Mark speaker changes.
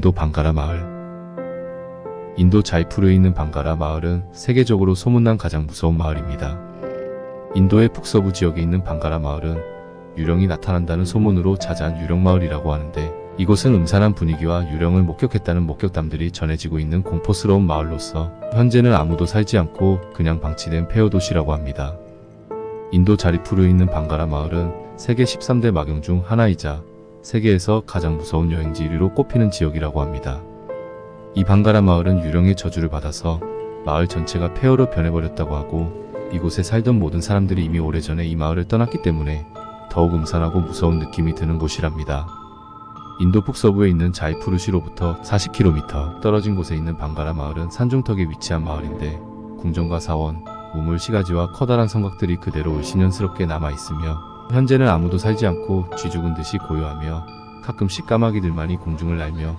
Speaker 1: 인도 방가라 마을 인도 자이푸르에 있는 방가라 마을은 세계적으로 소문난 가장 무서운 마을입니다. 인도의 북서부 지역에 있는 방가라 마을은 유령이 나타난다는 소문으로 자자한 유령마을이라고 하는데 이곳은 음산한 분위기와 유령을 목격했다는 목격담들이 전해지고 있는 공포스러운 마을로서 현재는 아무도 살지 않고 그냥 방치된 폐허 도시라고 합니다. 인도 자리푸르에 있는 방가라 마을은 세계 13대 마경 중 하나이자 세계에서 가장 무서운 여행지 1위로 꼽히는 지역이라고 합니다. 이 방가라 마을은 유령의 저주를 받아서 마을 전체가 폐허로 변해버렸다고 하고 이곳에 살던 모든 사람들이 이미 오래전에 이 마을을 떠났기 때문에 더욱 음산하고 무서운 느낌이 드는 곳이랍니다. 인도 북서부에 있는 자이푸르시로부터 40km 떨어진 곳에 있는 방가라 마을은 산중턱에 위치한 마을인데 궁전과 사원, 우물 시가지와 커다란 성곽들이 그대로 을신연스럽게 남아있으며 현재는 아무도 살지 않고 쥐죽은 듯이 고요하며 가끔씩 까마귀들만이 공중을 날며